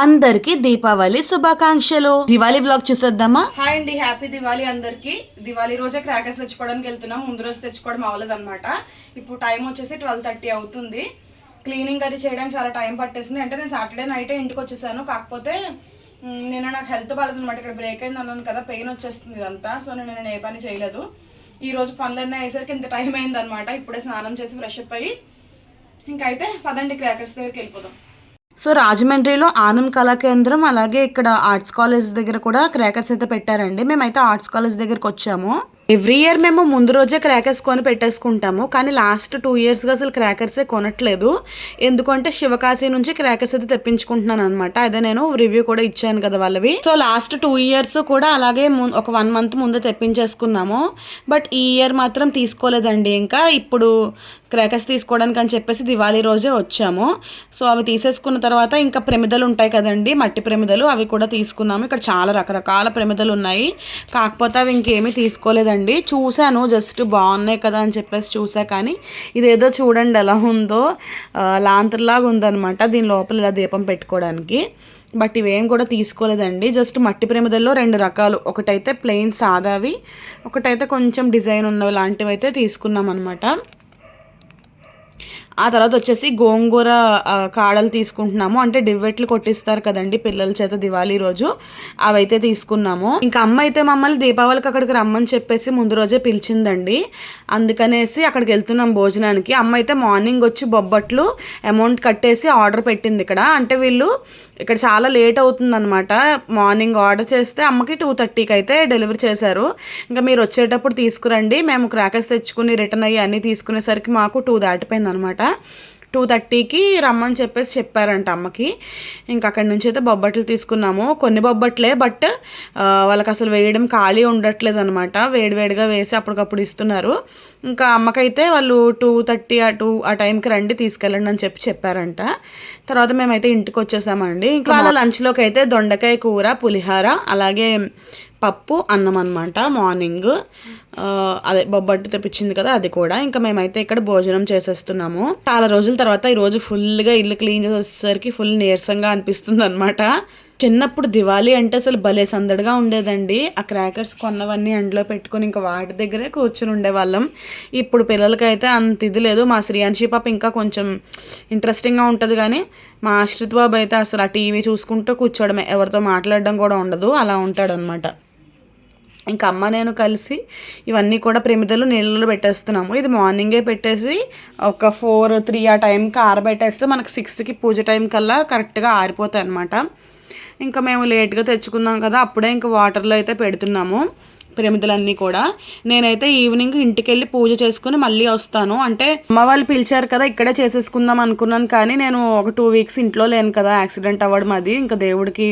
అందరికి దీపావళి శుభాకాంక్షలు. దివాళీ బ్లాగ్ చూసేద్దామా? హాయ్ అండి హ్యాపీ దివాళీ అందరికి. దివాళీ రోజే క్రాకర్స్ తెచ్చుకోవడానికి వెళ్తున్నాం. ముందు రోజు తెచ్చుకోవడం అవ్వలేదు అనమాట ఇప్పుడు టైం వచ్చేసి ట్వెల్వ్ థర్టీ అవుతుంది. క్లీనింగ్ అది చేయడానికి చాలా టైం పట్టేసింది. అంటే నేను సాటర్డే నైటే ఇంటికి వచ్చేసాను. కాకపోతే నేను నాకు హెల్త్ బాగాలేదు అనమాట ఇక్కడ బ్రేక్ అయింది అన్నాను కదా పెయిన్ వచ్చేస్తుంది ఇదంతా. సో నేను నేను ఏ పని చేయలేదు. ఈ రోజు పనులన్నీ అయ్యేసరికి ఇంత టైం అయింది అనమాట ఇప్పుడే స్నానం చేసి ఫ్రెష్ అప్ అయ్యి ఇంకైతే పదండి క్రాకర్స్ దగ్గరికి వెళ్ళిపోదాం. సో రాజమండ్రిలో ఆనం కళాకేంద్రం అలాగే ఇక్కడ ఆర్ట్స్ కాలేజ్ దగ్గర కూడా క్రాకర్స్ అయితే పెట్టారండి. మేమైతే ఆర్ట్స్ కాలేజ్ దగ్గరకు వచ్చాము. ఎవ్రీ ఇయర్ మేము ముందు రోజే క్రాకర్స్ కొని పెట్టేసుకుంటాము కానీ లాస్ట్ టూ ఇయర్స్గా అసలు క్రాకర్సే కొనట్లేదు. ఎందుకంటే శివకాశి నుంచి క్రాకర్స్ అయితే తెప్పించుకుంటున్నాను అనమాట అదే నేను రివ్యూ కూడా ఇచ్చాను కదా వాళ్ళవి. సో లాస్ట్ టూ ఇయర్స్ కూడా అలాగే ఒక వన్ మంత్ ముందే తెప్పించేసుకున్నాము. బట్ ఈ ఇయర్ మాత్రం తీసుకోలేదండి ఇంకా. ఇప్పుడు క్రాకర్స్ తీసుకోవడానికి అని చెప్పేసి దివాళీ రోజే వచ్చాము. సో అవి తీసేసుకున్న తర్వాత ఇంకా ప్రమిదలు ఉంటాయి కదండి మట్టి ప్రమిదలు అవి కూడా తీసుకున్నాము. ఇక్కడ చాలా రకరకాల ప్రమిదలు ఉన్నాయి. కాకపోతే అవి ఇంకేమీ తీసుకోలేదండి. చూశాను జస్ట్ బాగున్నాయి కదా అని చెప్పేసి చూసా కానీ ఇదేదో చూడండి ఎలా ఉందో. లాంతర్లాగా ఉందన్నమాట దీని లోపల ఇలా దీపం పెట్టుకోవడానికి. బట్ ఇవేం కూడా తీసుకోలేదండి. జస్ట్ మట్టి ప్రమిదల్లో రెండు రకాలు. ఒకటైతే ప్లెయిన్ సాదావి ఒకటైతే కొంచెం డిజైన్ ఉన్నవి లాంటివి అయితే తీసుకున్నాం అనమాట ఆ తర్వాత వచ్చేసి గోంగూర కాడలు తీసుకుంటున్నాము. అంటే డివ్వెట్లు కొట్టిస్తారు కదండి పిల్లల చేత దివాళీ రోజు. అవైతే తీసుకున్నాము. ఇంకా అమ్మ అయితే మమ్మల్ని దీపావళికి అక్కడికి రమ్మని చెప్పేసి ముందు రోజే పిలిచిందండి. అందుకనేసి అక్కడికి వెళ్తున్నాం భోజనానికి. అమ్మ అయితే మార్నింగ్ వచ్చి బొబ్బట్లు అమౌంట్ కట్టేసి ఆర్డర్ పెట్టింది ఇక్కడ. అంటే వీళ్ళు ఇక్కడ చాలా లేట్ అవుతుందన్నమాట. మార్నింగ్ ఆర్డర్ చేస్తే అమ్మకి టూ థర్టీకి అయితే డెలివరీ చేశారు. ఇంకా మీరు వచ్చేటప్పుడు తీసుకురండి. మేము క్రాకర్స్ తెచ్చుకుని రిటర్న్ అయ్యి అన్నీ తీసుకునేసరికి మాకు టూ దాటిపోయింది అనమాట టూ థర్టీకి రమ్మని చెప్పేసి చెప్పారంట అమ్మకి. ఇంకా అక్కడి నుంచి అయితే బొబ్బట్లు తీసుకున్నాము. కొన్ని బొబ్బట్లే బట్ వాళ్ళకి అసలు వేయడం ఖాళీ ఉండట్లేదు అనమాట వేడివేడిగా వేసి అప్పటికప్పుడు ఇస్తున్నారు. ఇంకా అమ్మకైతే వాళ్ళు టూ థర్టీ ఆ టూ ఆ టైంకి రండి తీసుకెళ్ళండి అని చెప్పి చెప్పారంట. తర్వాత మేమైతే ఇంటికి వచ్చేసామండి. ఇంకా వాళ్ళ లంచ్లోకి అయితే దొండకాయ కూర పులిహార అలాగే పప్పు అన్నం అనమాట మార్నింగ్. అదే బొబ్బట్టు తెప్పించింది కదా అది కూడా. ఇంకా మేమైతే ఇక్కడ భోజనం చేసేస్తున్నాము. చాలా రోజుల తర్వాత ఈరోజు ఫుల్గా ఇల్లు క్లీన్ చేసి వచ్చేసరికి ఫుల్ నీరసంగా అనిపిస్తుంది అనమాట చిన్నప్పుడు దివాళీ అంటే అసలు భలే సందడిగా ఉండేదండి. ఆ క్రాకర్స్ కొన్నవన్నీ ఎండలో పెట్టుకొని ఇంకా వాటి దగ్గరే కూర్చుని ఉండేవాళ్ళం. ఇప్పుడు పిల్లలకైతే అంత ఇది లేదు. మా శ్రీయాన్షి పాప ఇంకా కొంచెం ఇంట్రెస్టింగ్గా ఉంటుంది కానీ మా ఆశ్రిత్ బాబు అయితే అసలు ఆ టీవీ చూసుకుంటూ కూర్చోవడమే. ఎవరితో మాట్లాడడం కూడా ఉండదు. అలా ఉంటాడనమాట ఇంకా అమ్మ నేను కలిసి ఇవన్నీ కూడా ప్రమిదలు నీళ్ళలో పెట్టేస్తున్నాము. ఇది మార్నింగే పెట్టేసి ఒక ఫోర్ త్రీ ఆ టైంకి ఆరబెట్టేస్తే మనకు సిక్స్కి పూజ టైం కల్లా కరెక్ట్గా ఆరిపోతాయి అనమాట ఇంకా మేము లేట్గా తెచ్చుకున్నాం కదా అప్పుడే ఇంకా వాటర్లో అయితే పెడుతున్నాము. ప్రమిదలన్నీ కూడా. నేనైతే ఈవినింగ్ ఇంటికి వెళ్ళి పూజ చేసుకుని మళ్ళీ వస్తాను. అంటే అమ్మ వాళ్ళు పిలిచారు కదా ఇక్కడే చేసేసుకుందాం అనుకున్నాను కానీ నేను ఒక టూ వీక్స్ ఇంట్లో లేను కదా యాక్సిడెంట్ అవ్వడం అది. ఇంకా దేవుడికి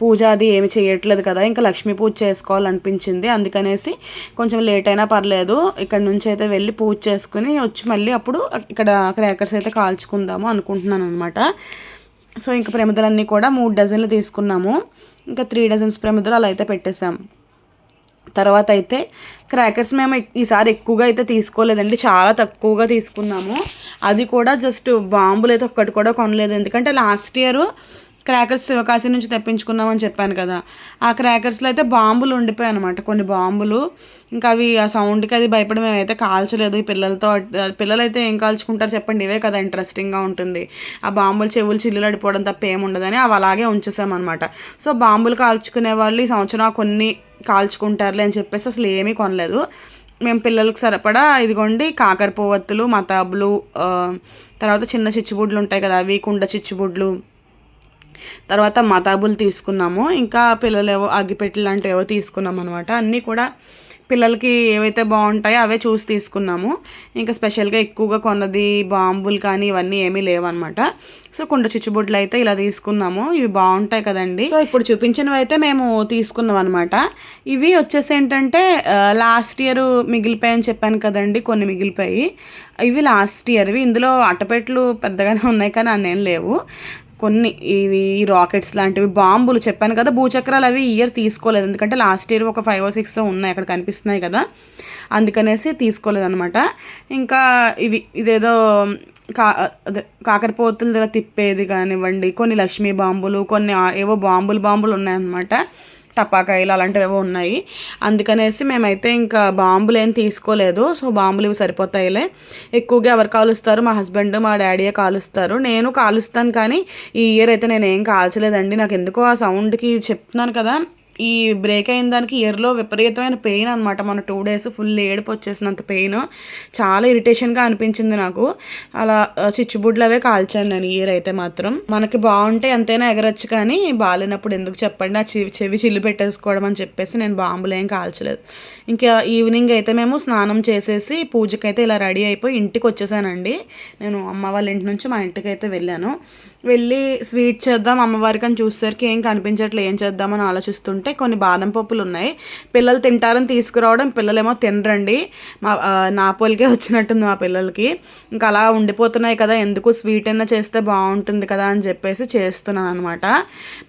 పూజ అది ఏమి చేయట్లేదు కదా ఇంకా లక్ష్మీ పూజ చేసుకోవాలనిపించింది. అందుకనేసి కొంచెం లేట్ అయినా పర్లేదు. ఇక్కడ నుంచి అయితే వెళ్ళి పూజ చేసుకుని వచ్చి మళ్ళీ అప్పుడు ఇక్కడ క్రాకర్స్ అయితే కాల్చుకుందాము అనుకుంటున్నాను అనమాట సో ఇంకా ప్రమిదలన్నీ కూడా మూడు డజన్లు తీసుకున్నాము. ఇంకా త్రీ డజన్స్ ప్రమిదలు అలా అయితే పెట్టేసాం తర్వాత అయితే క్రాకర్స్ మేము ఈసారి ఎక్కువగా అయితే తీసుకోలేదండి చాలా తక్కువగా తీసుకున్నాము. అది కూడా జస్ట్ బాంబులు అయితే ఒక్కటి కూడా కొనలేదు. ఎందుకంటే లాస్ట్ ఇయర్ క్రాకర్స్ శివకాశి నుంచి తెప్పించుకున్నామని చెప్పాను కదా ఆ క్రాకర్స్లో అయితే బాంబులు ఉండిపోయాయి అనమాట కొన్ని బాంబులు. ఇంకా అవి ఆ సౌండ్కి అది భయపడి మేమైతే కాల్చలేదు. ఈ పిల్లలతో పిల్లలు అయితే ఏం కాల్చుకుంటారు చెప్పండి ఇవే కదా ఇంట్రెస్టింగ్గా ఉంటుంది. ఆ బాంబులు చెవులు చిల్లులు అడిపోవడం తప్ప ఏముండదని అవి అలాగే ఉంచేసామన్నమాట. సో బాంబులు కాల్చుకునే వాళ్ళు ఈ సంవత్సరం కొన్ని కాల్చుకుంటారులే అని చెప్పేసి అసలు ఏమీ కొనలేదు. మేము పిల్లలకు సరిపడా ఇదిగోండి కాకర పువ్వొత్తులు మతాబులు తర్వాత చిన్న చిచ్చుబుడ్లు ఉంటాయి కదా అవి కుండ చిచ్చుబుడ్లు తర్వాత మతాబులు తీసుకున్నాము. ఇంకా పిల్లలు ఏవో అగ్గిపెట్టెలు లాంటివి ఏవో తీసుకున్నాం అనమాట అన్నీ కూడా పిల్లలకి ఏవైతే బాగుంటాయో అవే చూసి తీసుకున్నాము. ఇంకా స్పెషల్గా ఎక్కువగా కొన్నది బాంబులు కానీ ఇవన్నీ ఏమీ లేవన్నమాట. సో కుండ చిచ్చుబుడ్లు అయితే ఇలా తీసుకున్నాము. ఇవి బాగుంటాయి కదండి. సో ఇప్పుడు చూపించినవి అయితే మేము తీసుకున్నాం అనమాట ఇవి వచ్చేసి ఏంటంటే లాస్ట్ ఇయర్ మిగిలిపోయాయని చెప్పాను కదండి కొన్ని మిగిలిపోయి. ఇవి లాస్ట్ ఇయర్వి. ఇందులో అట్టపెట్లు పెద్దగానే ఉన్నాయి కానీ అన్నేం లేవు. కొన్ని ఇవి రాకెట్స్ లాంటివి బాంబులు చెప్పాను కదా భూచక్రాలు అవి ఇయర్ తీసుకోలేదు. ఎందుకంటే లాస్ట్ ఇయర్ ఒక ఫైవ్ ఓ సిక్స్ ఉన్నాయి అక్కడ కనిపిస్తున్నాయి కదా. అందుకనేసి తీసుకోలేదన్నమాట. ఇంకా ఇవి ఇదేదో కా అదే కాకరపోతులు ఇలా తిప్పేది కానివ్వండి కొన్ని లక్ష్మీ బాంబులు కొన్ని ఏవో బాంబులు బాంబులు ఉన్నాయన్నమాట. టపాకాయలు అలాంటివేవో ఉన్నాయి. అందుకనేసి మేమైతే ఇంకా బాంబులు ఏం తీసుకోలేదు. సో బాంబులు ఇవి సరిపోతాయిలే. ఎక్కువగా ఎవరు కాలుస్తారు? మా హస్బెండ్ మా డాడీయే కాలుస్తారు. నేను కాలుస్తాను కానీ ఈ ఇయర్ అయితే నేను ఏం కాల్చలేదండి. నాకు ఎందుకో ఆ సౌండ్కి చెప్తున్నాను కదా. ఈ బ్రేక్ అయిన దానికి ఇయర్లో విపరీతమైన పెయిన్ అనమాట మన టూ డేస్ ఫుల్ ఏడుపు వచ్చేసినంత పెయిన్ చాలా ఇరిటేషన్గా అనిపించింది నాకు. అలా ఆ, చిచ్చుబుడ్లు అవే కాల్చాను నేను ఇయర్ అయితే మాత్రం. మనకి బాగుంటే ఎంతైనా ఎగరొచ్చు కానీ బాగాలేనప్పుడు ఎందుకు చెప్పండి? ఆ చెవి చెవి చిల్లు పెట్టేసుకోవడం అని చెప్పేసి నేను బాంబులు కాల్చలేదు. ఇంకా ఈవినింగ్ అయితే మేము స్నానం చేసేసి పూజకైతే ఇలా రెడీ అయిపోయి ఇంటికి వచ్చేసానండి. నేను అమ్మ వాళ్ళ ఇంటి నుంచి మా ఇంటికి అయితే వెళ్ళాను. వెళ్ళి స్వీట్ చేద్దాం అమ్మవారికి అని చూసేసరికి ఏం కనిపించట్లేదు ఏం చేద్దామని ఆలోచిస్తుంటే కొన్ని బాదం పప్పులు ఉన్నాయి. పిల్లలు తింటారని తీసుకురావడం పిల్లలేమో తినరండి. మా నాపోలికే నా పోలికే వచ్చినట్టుంది మా పిల్లలకి. ఇంకా అలా ఉండిపోతున్నాయి కదా ఎందుకు స్వీట్ అయినా చేస్తే బాగుంటుంది కదా అని చెప్పేసి చేస్తున్నాను అనమాట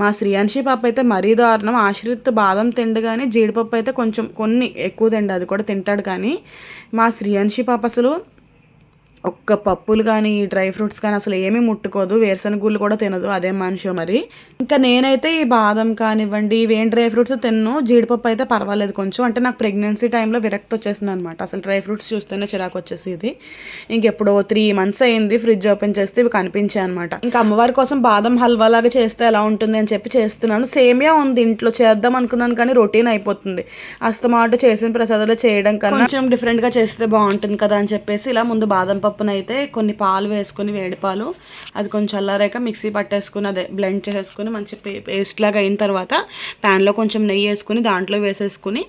మా శ్రీయాన్షి పాప అయితే మరీ దారుణం. ఆశ్రిత్ బాదం తిండు కానీ జీడిపప్పు అయితే కొంచెం కొన్ని ఎక్కువ తిండి అది కూడా తింటాడు కానీ మా శ్రీయాన్షి పాప అసలు ఒక్క పప్పులు కానీ డ్రై ఫ్రూట్స్ కానీ అసలు ఏమీ ముట్టుకోదు. వేరుశనగ గుళ్ళు కూడా తినదు అదే మనిషి మరి. ఇంకా నేనైతే ఈ బాదం కానివ్వండి ఇవేం డ్రై ఫ్రూట్స్ తిన్ను. జీడిపప్పు అయితే పర్వాలేదు కొంచెం. అంటే నాకు ప్రెగ్నెన్సీ టైంలో విరక్తి వచ్చేసింది అనమాట అసలు డ్రై ఫ్రూట్స్ చూస్తేనే చిరాకు వచ్చేసి ఇది ఇంకెప్పుడో త్రీ మంత్స్ అయింది ఫ్రిడ్జ్ ఓపెన్ చేస్తే ఇవి కనిపించాయి అనమాట ఇంకా అమ్మవారి కోసం బాదం హల్వా లాగా చేస్తే ఎలా ఉంటుంది అని చెప్పి చేస్తున్నాను. సేమియా ఉంది ఇంట్లో చేద్దాం అనుకున్నాను కానీ రొటీన్ అయిపోతుంది. అస్తమాట చేసిన ప్రసాదాలు చేయడం కన్నా కొంచెం డిఫరెంట్గా చేస్తే బాగుంటుంది కదా అని చెప్పేసి ఇలా ముందు బాదం పప్పునైతే అయితే కొన్ని పాలు వేసుకొని వేడి పాలు అది కొంచెం చల్లారాక మిక్సీ పట్టేసుకుని అదే బ్లెండ్ చేసేసుకుని మంచి పేస్ట్ లాగా అయిన తర్వాత ప్యాన్లో కొంచెం నెయ్యి వేసుకుని దాంట్లో వేసేసుకుని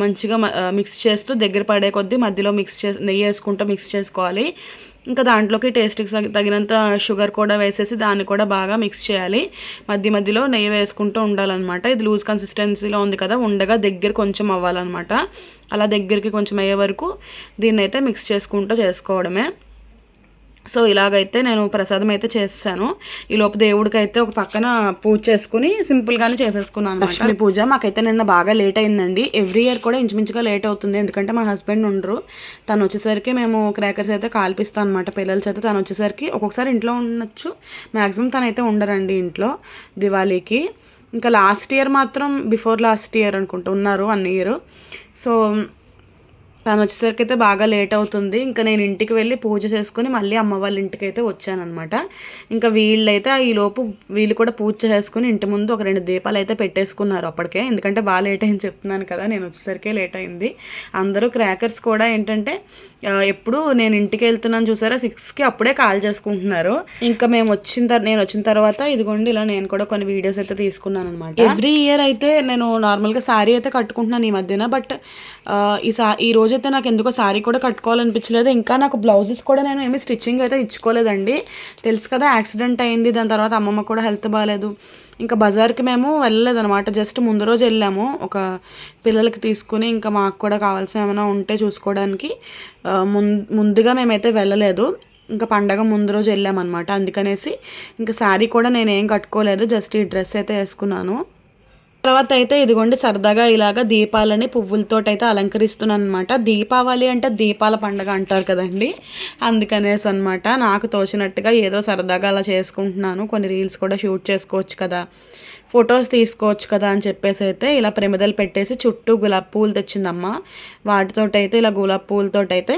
మంచిగా మిక్స్ చేస్తూ దగ్గర పడే కొద్దీ మధ్యలో మిక్స్ చే నెయ్యి వేసుకుంటూ మిక్స్ చేసుకోవాలి. ఇంకా దాంట్లోకి టేస్ట్కి తగినంత షుగర్ కూడా వేసేసి దాన్ని కూడా బాగా మిక్స్ చేయాలి. మధ్య మధ్యలో నెయ్యి వేసుకుంటూ ఉండాలన్నమాట. ఇది లూజ్ కన్సిస్టెన్సీలో ఉంది కదా ఉండగా దగ్గర కొంచెం అవ్వాలన్నమాట. అలా దగ్గరికి కొంచెం అయ్యే వరకు దీన్ని అయితే మిక్స్ చేసుకుంటూ చేసుకోవడమే. సో ఇలాగైతే నేను ప్రసాదం అయితే చేస్తాను ఈ లోపు దేవుడికి అయితే ఒక పక్కన పూజ చేసుకుని సింపుల్గానే చేసేసుకున్నాను లక్ష్మీ పూజ. మాకైతే నిన్న బాగా లేట్ అయిందండి. ఎవ్రీ ఇయర్ కూడా ఇంచుమించుగా లేట్ అవుతుంది. ఎందుకంటే మా హస్బెండ్ ఉండరు. తను వచ్చేసరికి మేము క్రాకర్స్ అయితే కాల్పిస్తాం అనమాట. పిల్లల చేత తను వచ్చేసరికి ఒక్కొక్కసారి ఇంట్లో ఉండొచ్చు. మ్యాక్సిమం తనైతే ఉండరండి ఇంట్లో దివాళీకి. ఇంకా లాస్ట్ ఇయర్ మాత్రం బిఫోర్ లాస్ట్ ఇయర్ అనుకుంటూ ఉన్నారు వన్ ఇయర్. సో తను వచ్చేసరికి అయితే బాగా లేట్ అవుతుంది. ఇంకా నేను ఇంటికి వెళ్ళి పూజ చేసుకుని మళ్ళీ అమ్మ వాళ్ళ ఇంటికి అయితే వచ్చానమాట ఇంకా వీళ్ళైతే ఈ లోపు వీళ్ళు కూడా పూజ చేసుకుని ఇంటి ముందు ఒక రెండు దీపాలు అయితే పెట్టేసుకున్నారు అప్పటికే. ఎందుకంటే బాగా లేట్ అయింది చెప్తున్నాను కదా నేను వచ్చేసరికే లేట్ అయింది. అందరూ క్రాకర్స్ కూడా ఏంటంటే ఎప్పుడు నేను ఇంటికి వెళ్తున్నాను చూసారా సిక్స్కి అప్పుడే కాల్ చేసుకుంటున్నారు. ఇంకా మేము వచ్చిన తర్వాత నేను వచ్చిన తర్వాత ఇదిగోండి ఇలా నేను కూడా కొన్ని వీడియోస్ అయితే తీసుకున్నాను అనమాట ఎవ్రీ ఇయర్ అయితే నేను నార్మల్గా శారీ అయితే కట్టుకుంటున్నాను ఈ మధ్యన బట్ ఈ సా ఈ అయితే నాకు ఎందుకో శారీ కూడా కట్టుకోవాలనిపించలేదు. ఇంకా నాకు బ్లౌజెస్ కూడా నేను ఏమి స్టిచ్చింగ్ అయితే ఇచ్చుకోలేదండి. తెలుసు కదా యాక్సిడెంట్ అయింది. దాని తర్వాత అమ్మమ్మ కూడా హెల్త్ బాగాలేదు ఇంకా బజార్కి మేము వెళ్ళలేదు అనమాట జస్ట్ ముందు రోజు వెళ్ళాము. ఒక పిల్లలకి తీసుకుని ఇంకా మాకు కూడా కావాల్సిన ఏమైనా ఉంటే చూసుకోవడానికి. ముందు ముందుగా మేమైతే వెళ్ళలేదు. ఇంకా పండగ ముందు రోజు వెళ్ళామన్నమాట. అందుకనేసి ఇంకా శారీ కూడా నేనేం కట్టుకోలేదు. జస్ట్ ఈ డ్రెస్ అయితే వేసుకున్నాను. తర్వాత అయితే ఇదిగోండి సరదాగా ఇలాగ దీపాలని పువ్వులతోటైతే అయితే అలంకరిస్తున్నాను అనమాట దీపావళి అంటే దీపాల పండుగ అంటారు కదండి. అందుకనేసి అనమాట నాకు తోచినట్టుగా ఏదో సరదాగా అలా చేసుకుంటున్నాను. కొన్ని రీల్స్ కూడా షూట్ చేసుకోవచ్చు కదా. ఫొటోస్ తీసుకోవచ్చు కదా అని చెప్పేసి అయితే ఇలా ప్రమిదలు పెట్టేసి చుట్టూ గులాబ్ పూలు తెచ్చిందమ్మ. వాటితోటి అయితే ఇలా గులాబీ పూలతోటి అయితే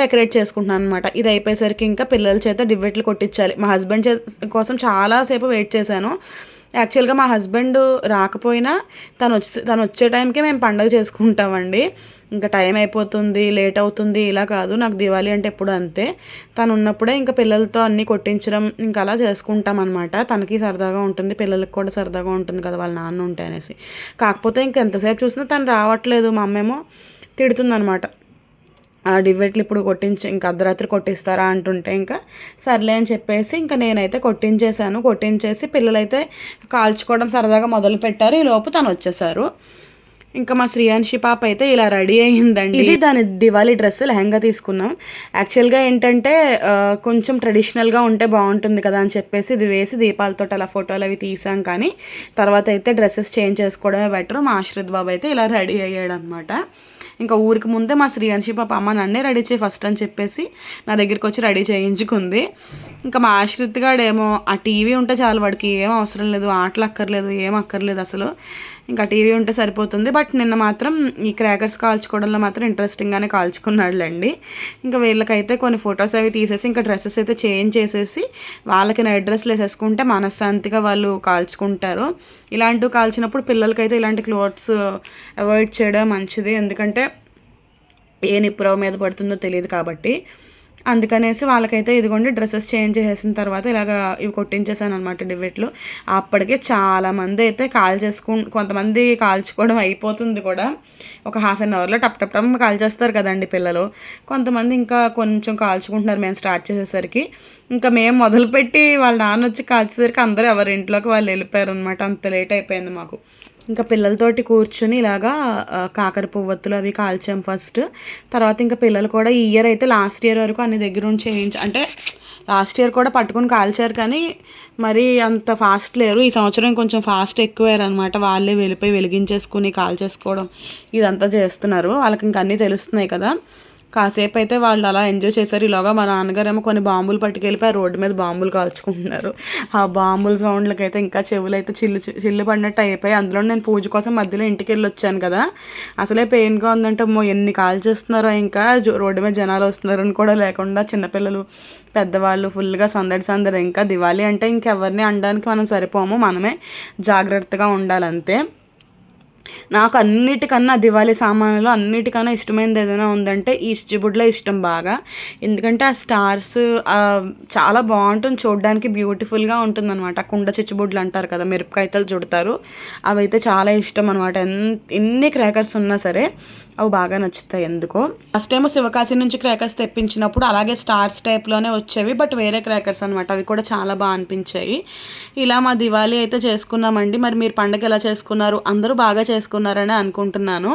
డెకరేట్ చేసుకుంటున్నాను అనమాట ఇది అయిపోయేసరికి ఇంకా పిల్లల చేత డివ్వెట్లు కొట్టించాలి. మా హస్బెండ్ చే కోసం చాలాసేపు వెయిట్ చేశాను. యాక్చువల్గా మా హస్బెండ్ రాకపోయినా తను వచ్చే తను వచ్చే టైంకే మేము పండగ చేసుకుంటామండి. ఇంకా టైం అయిపోతుంది లేట్ అవుతుంది ఇలా కాదు. నాకు దివాళీ అంటే ఎప్పుడు అంతే. తను ఉన్నప్పుడే ఇంకా పిల్లలతో అన్నీ కొట్టించడం ఇంకా అలా చేసుకుంటాం అనమాట తనకి సరదాగా ఉంటుంది పిల్లలకి కూడా సరదాగా ఉంటుంది కదా వాళ్ళ నాన్న ఉంటే అనేసి. కాకపోతే ఇంకా ఎంతసేపు చూసినా తను రావట్లేదు మా అమ్మేమో తిడుతుందనమాట డివెట్లు ఇప్పుడు కొట్టించి ఇంకా అర్ధరాత్రి కొట్టిస్తారా అంటుంటే ఇంకా సర్లే అని చెప్పేసి ఇంకా నేనైతే కొట్టించేశాను. కొట్టించేసి పిల్లలైతే కాల్చుకోవడం సరదాగా మొదలు పెట్టారు ఈ లోపు తను వచ్చేసారు. ఇంకా మా శ్రీయాన్షి పాప అయితే ఇలా రెడీ అయ్యిందండి. ఇది దాని దివాళీ డ్రెస్ లెహంగా తీసుకున్నాం. యాక్చువల్గా ఏంటంటే కొంచెం ట్రెడిషనల్గా ఉంటే బాగుంటుంది కదా అని చెప్పేసి ఇది వేసి దీపాలతో అలా ఫోటోలు అవి తీసాం కానీ తర్వాత అయితే డ్రెస్సెస్ చేంజ్ చేసుకోవడమే బెటర్ మా ఆశ్రిత్ బాబు అయితే ఇలా రెడీ అయ్యాడు అనమాట ఇంకా ఊరికి ముందే మా శ్రీయాన్షి పాప అమ్మ నన్నే రెడీ చేయి ఫస్ట్ అని చెప్పేసి నా దగ్గరికి వచ్చి రెడీ చేయించుకుంది. ఇంకా మా ఆశ్రిత్ గాడేమో ఆ టీవీ ఉంటే చాలు వాడికి ఏం అవసరం లేదు ఆటలు అక్కర్లేదు ఏం అక్కర్లేదు అసలు. ఇంకా టీవీ ఉంటే సరిపోతుంది. బట్ నిన్న మాత్రం ఈ క్రాకర్స్ కాల్చుకోవడంలో మాత్రం ఇంట్రెస్టింగ్గానే కాల్చుకున్నాడులేండి. ఇంకా వీళ్ళకైతే కొన్ని ఫొటోస్ అవి తీసేసి ఇంకా డ్రెస్సెస్ అయితే చేంజ్ చేసేసి వాళ్ళకి నైట్ డ్రెస్లు వేసేసుకుంటే మనశ్శాంతిగా వాళ్ళు కాల్చుకుంటారు. ఇలాంటివి కాల్చినప్పుడు పిల్లలకైతే ఇలాంటి క్లోత్స్ అవాయిడ్ చేయడం మంచిది. ఎందుకంటే ఏ నిప్పురవ మీద పడుతుందో తెలియదు కాబట్టి. అందుకనేసి వాళ్ళకైతే ఇదిగోండి డ్రెస్సెస్ చేంజ్ చేసిన తర్వాత ఇలాగ ఇవి కొట్టించేసాను అనమాట డివెట్లు అప్పటికే చాలా మంది అయితే కాల్ చేసుకు కొంతమంది కాల్చుకోవడం అయిపోతుంది కూడా. ఒక హాఫ్ అన్ అవర్లో టప్ టప్ టప్ కాల్ చేస్తారు కదండి పిల్లలు. కొంతమంది ఇంకా కొంచెం కాల్చుకుంటున్నారు మేము స్టార్ట్ చేసేసరికి. ఇంకా మేము మొదలుపెట్టి వాళ్ళ నాన్న వచ్చి కాల్చేసరికి అందరూ ఎవరి ఇంట్లోకి వాళ్ళు వెళ్ళిపోయారు అనమాట అంత లేట్ అయిపోయింది మాకు. ఇంకా పిల్లలతోటి కూర్చుని ఇలాగా కాకర పువ్వొత్తులు అవి కాల్చాం ఫస్ట్. తర్వాత ఇంకా పిల్లలు కూడా ఈ ఇయర్ అయితే లాస్ట్ ఇయర్ వరకు అన్ని దగ్గర ఉండి చేయించు అంటే లాస్ట్ ఇయర్ కూడా పట్టుకుని కాల్చారు కానీ మరి అంత ఫాస్ట్ లేరు. ఈ సంవత్సరం కొంచెం ఫాస్ట్ ఎక్కువయ్యారు అనమాట వాళ్ళే వెళ్ళిపోయి వెలిగించేసుకుని కాల్ చేసుకోవడం ఇదంతా చేస్తున్నారు. వాళ్ళకి ఇంకా అన్నీ తెలుస్తున్నాయి కదా. కాసేపు అయితే వాళ్ళు అలా ఎంజాయ్ చేశారు. ఈలోగా మా నాన్నగారేమో కొన్ని బాంబులు పట్టుకెళ్ళిపోయి ఆ రోడ్డు మీద బాంబులు కాల్చుకుంటున్నారు. ఆ బాంబుల సౌండ్లకి అయితే ఇంకా చెవులు అయితే చిల్లు చిల్లు పడినట్టు అయిపోయి అందులో నేను పూజ కోసం మధ్యలో ఇంటికి వెళ్ళి వచ్చాను కదా. అసలే పెయిన్గా ఉందంటే మో ఎన్ని కాల్చేస్తున్నారో ఇంకా రోడ్డు మీద జనాలు వస్తున్నారని కూడా లేకుండా చిన్నపిల్లలు పెద్దవాళ్ళు ఫుల్గా సందడి సందడి. ఇంకా దివాళీ అంటే ఇంకెవరిని అనడానికి మనం సరిపోము. మనమే జాగ్రత్తగా ఉండాలంతే. నాకు అన్నిటికన్నా దివాళీ సామాన్లు అన్నిటికన్నా ఇష్టమైనది ఏదైనా ఉందంటే ఈ చిచ్చుబుడ్లో ఇష్టం బాగా. ఎందుకంటే ఆ స్టార్స్ చాలా బాగుంటుంది చూడడానికి బ్యూటిఫుల్గా ఉంటుంది అనమాట కుండ చిచ్చుబుడ్లు అంటారు కదా మిరపకాయతలు చుడతారు. అవైతే చాలా ఇష్టం అనమాట ఎన్ని క్రాకర్స్ ఉన్నా సరే అవి బాగా నచ్చుతాయి ఎందుకో. ఫస్ట్ టైం శివకాశి నుంచి క్రాకర్స్ తెప్పించినప్పుడు అలాగే స్టార్స్ టైప్లోనే వచ్చేవి బట్ వేరే క్రాకర్స్ అనమాట అవి కూడా చాలా బాగా అనిపించాయి. ఇలా మా దివాళీ అయితే చేసుకున్నామండి. మరి మీరు పండగ ఎలా చేసుకున్నారు? అందరూ బాగా చేసుకున్నారని అనుకుంటున్నాను.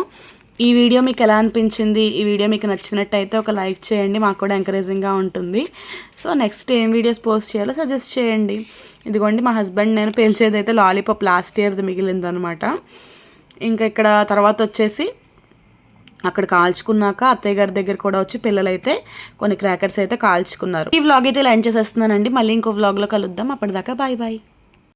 ఈ వీడియో మీకు ఎలా అనిపించింది? ఈ వీడియో మీకు నచ్చినట్టయితే ఒక లైక్ చేయండి. మాకు కూడా ఎంకరేజింగ్గా ఉంటుంది. సో నెక్స్ట్ ఏం వీడియోస్ పోస్ట్ చేయాలో సజెస్ట్ చేయండి. ఇదిగోండి మా హస్బెండ్ నేను పేల్చేది అయితే లాలీపాప్ లాస్ట్ ఇయర్ది మిగిలిందనమాట ఇంకా ఇక్కడ తర్వాత వచ్చేసి అక్కడ కాల్చుకున్నాక అత్తయ్య గారి దగ్గర కూడా వచ్చి పిల్లలైతే కొన్ని క్రాకర్స్ అయితే కాల్చుకున్నారు. ఈ వ్లాగ్ అయితే లైన్ చేసేస్తున్నానండి. మళ్ళీ ఇంకో వ్లాగ్లో కలుద్దాం. అప్పటిదాకా బాయ్ బాయ్